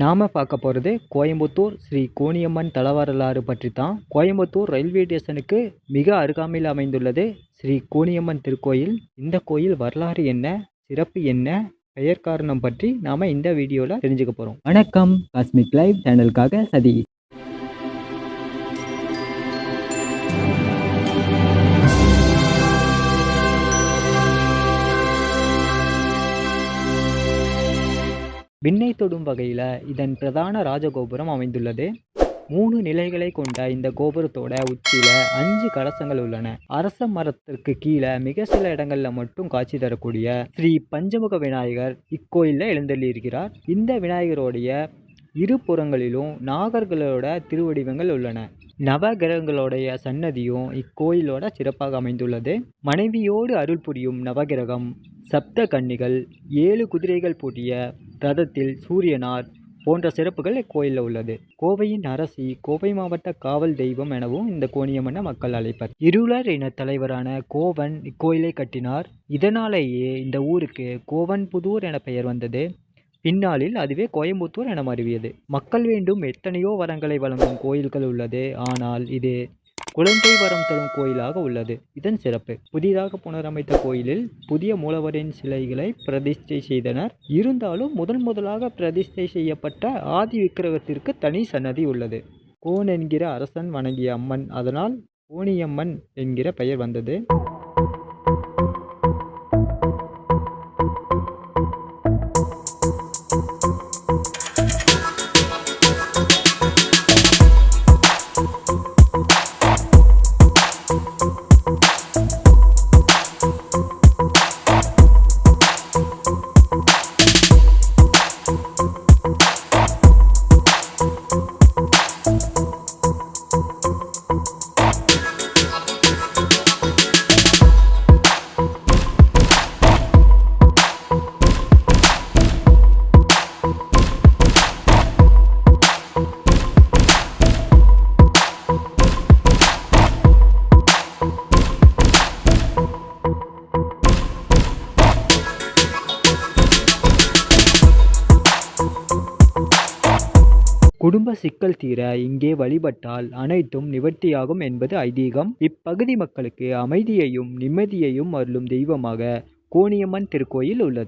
நாம் பார்க்க போகிறது கோயம்புத்தூர் ஸ்ரீ கோணியம்மன் தலவரலாறு பற்றி தான் கோயம்புத்தூர் ரயில்வே ஸ்டேஷனுக்கு மிக அருகாமையில் அமைந்துள்ளது ஸ்ரீ கோணியம்மன் திருக்கோயில். இந்த கோயில் வரலாறு என்ன? சிறப்பு என்ன? பெயர் காரணம் பற்றி நாம் இந்த வீடியோவில் தெரிஞ்சுக்க போகிறோம் வணக்கம். காஸ்மிக் லைவ் சேனலுக்காக சதீஷ். விண்ணை தொடும் வகையில் இதன் பிரதான ராஜகோபுரம் அமைந்துள்ளது. மூணு நிலைகளை கொண்ட இந்த கோபுரத்தோட உச்சியில அஞ்சு கலசங்கள் உள்ளன. அரச மரத்திற்கு கீழே மிக சில இடங்கள்ல மட்டும் காட்சி தரக்கூடிய ஸ்ரீ பஞ்சமுக விநாயகர் இக்கோயிலில் எழுந்தள்ளியிருக்கிறார். இந்த விநாயகருடைய இரு புறங்களிலும் நாகர்களோட திருவடிவங்கள் உள்ளன. நவகிரகங்களுடைய சன்னதியும் இக்கோயிலோட சிறப்பாக அமைந்துள்ளது. மனைவியோடு அருள் புரியும் நவகிரகம் சப்த கன்னிகள் ஏழு குதிரைகள் பூட்டிய ரதத்தில் சூரியனார் போன்ற சிறப்புகள் இக்கோயிலில் உள்ளது. கோவையின் அரசி கோவை மாவட்ட காவல் தெய்வம் எனவும் இந்த கோணியம்மனை மக்கள் அழைப்பர். இருளர் இன தலைவரான கோவன் இக்கோயிலை கட்டினார். இதனாலேயே இந்த ஊருக்கு கோவன் புதூர் என பெயர் வந்தது. பின்னாளில் அதுவே கோயம்புத்தூர் என மருவியது மக்கள் வேண்டும் எத்தனையோ வரங்களை வழங்கும் கோயில்கள் உள்ளது. ஆனால் இது குழந்தை வரம் தரும் கோயிலாக உள்ளது. இதன் சிறப்பு. புதிதாக புனரமைத்த கோயிலில் புதிய மூலவரின் சிலைகளை பிரதிஷ்டை செய்தனர். இருந்தாலும் முதன் முதலாக பிரதிஷ்டை செய்யப்பட்ட ஆதி விக்கிரகத்திற்கு தனி சன்னதி உள்ளது. கோன் என்கிற அரசன் வணங்கிய அம்மன். அதனால் கோணியம்மன் என்கிற பெயர் வந்தது. குடும்ப சிக்கல் தீர இங்கே வழிபட்டால் அனைத்தும் நிவர்த்தியாகும் என்பது ஐதீகம். இப்பகுதி மக்களுக்கு அமைதியையும் நிம்மதியையும் அருளும் தெய்வமாக கோணியம்மன் திருக்கோயில் உள்ளது.